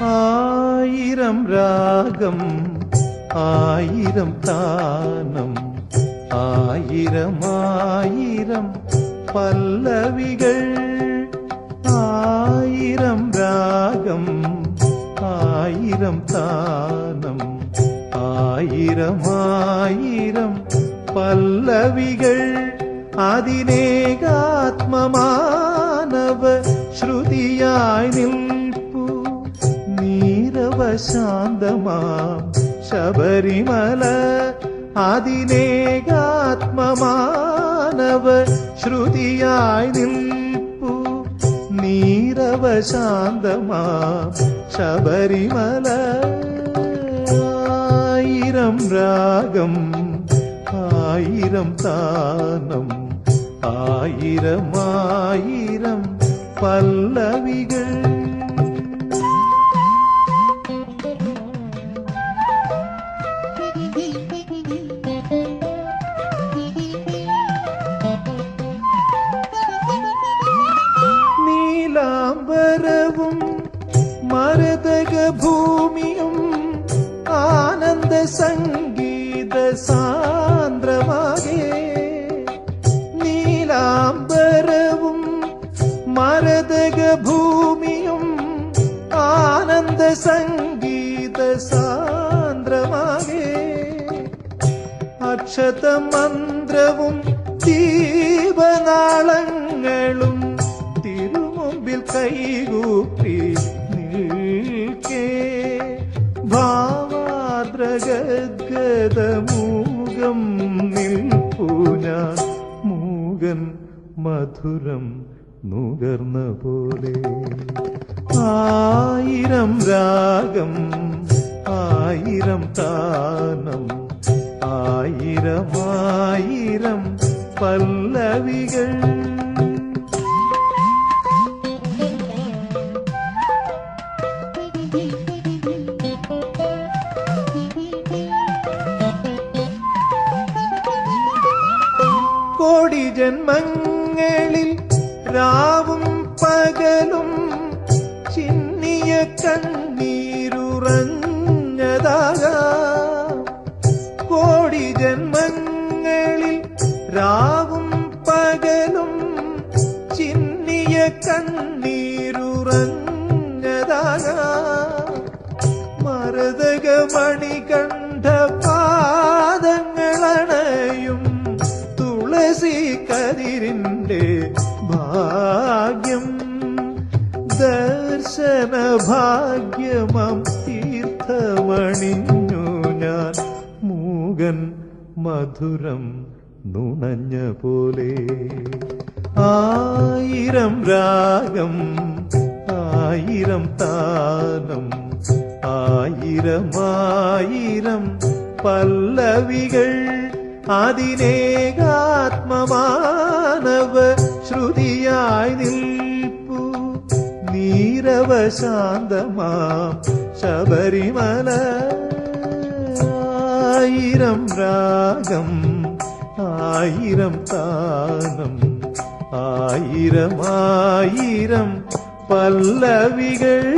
ஆயிரம் ராகம் ஆயிரம் தானம் ஆயிரம் ஆயிரம் பல்லவிகள் ஆயிரம் ராகம் ஆயிரம் தானம் ஆயிரம் ஆயிரம் பல்லவிகள். அதிநேகாத்மமானவ ஸ்ருதியாய் நில் നീരവശാന്തമാം ശബരിമല അതിനേകാത്മമാനവ ശ്രുതിയായി നിൽപ്പു നീരവശാന്തമാം ശബരിമല ആയിരം രാഗം ആയിരം താനം ആയിരം ആയിരം പല്ലവികൾ നീലാംബരവും മരതക ഭൂമിയും ആനന്ദ സംഗീത സാന്ദ്രമാകെ നീലാംബരവും മരതക ഭൂമിയും ആനന്ദ സംഗീത സാന്ദ്രമാകെ അക്ഷതമന്ത്രവും ദീപനാളങ്ങളും കൈകൂപ്പി നിൽക്കേ. ഭാവാദ്രഗദ്ഗതമൂകം നിൽപ്പൂന മൂകൻ മധുരം നുകർന്ന പോലെ ആയിരം രാഗം ആയിരം താനം ആയിരമായിരം ആയിരം പല്ലവികൾ ജന്മങ്ങളിൽ രാവും പകലും ചിന്നിയ കണ്ണീരുറഞ്ഞതാക കോടി ജന്മങ്ങളിൽ രാവും പകലും ചിന്നിയ കണ്ണീരുറഞ്ഞതാകാം മരതകമണി കണ്ട ദർശന ഭാഗ്യമം തീർത്ഥമണിഞ്ഞു ഞാൻ. മൂകൻ മധുരം നുണഞ്ഞ പോലെ. ആയിരം രാഗം ആയിരം താനം ആയിരം ആയിരം പല്ലവികൾ. അതിനേകാത്മമാനവ சாந்தமாம் சபரிமல ஆயிரம் ராகம் ஆயிரம் தானம் ஆயிரம் ஆயிரம் பல்லவிகள்.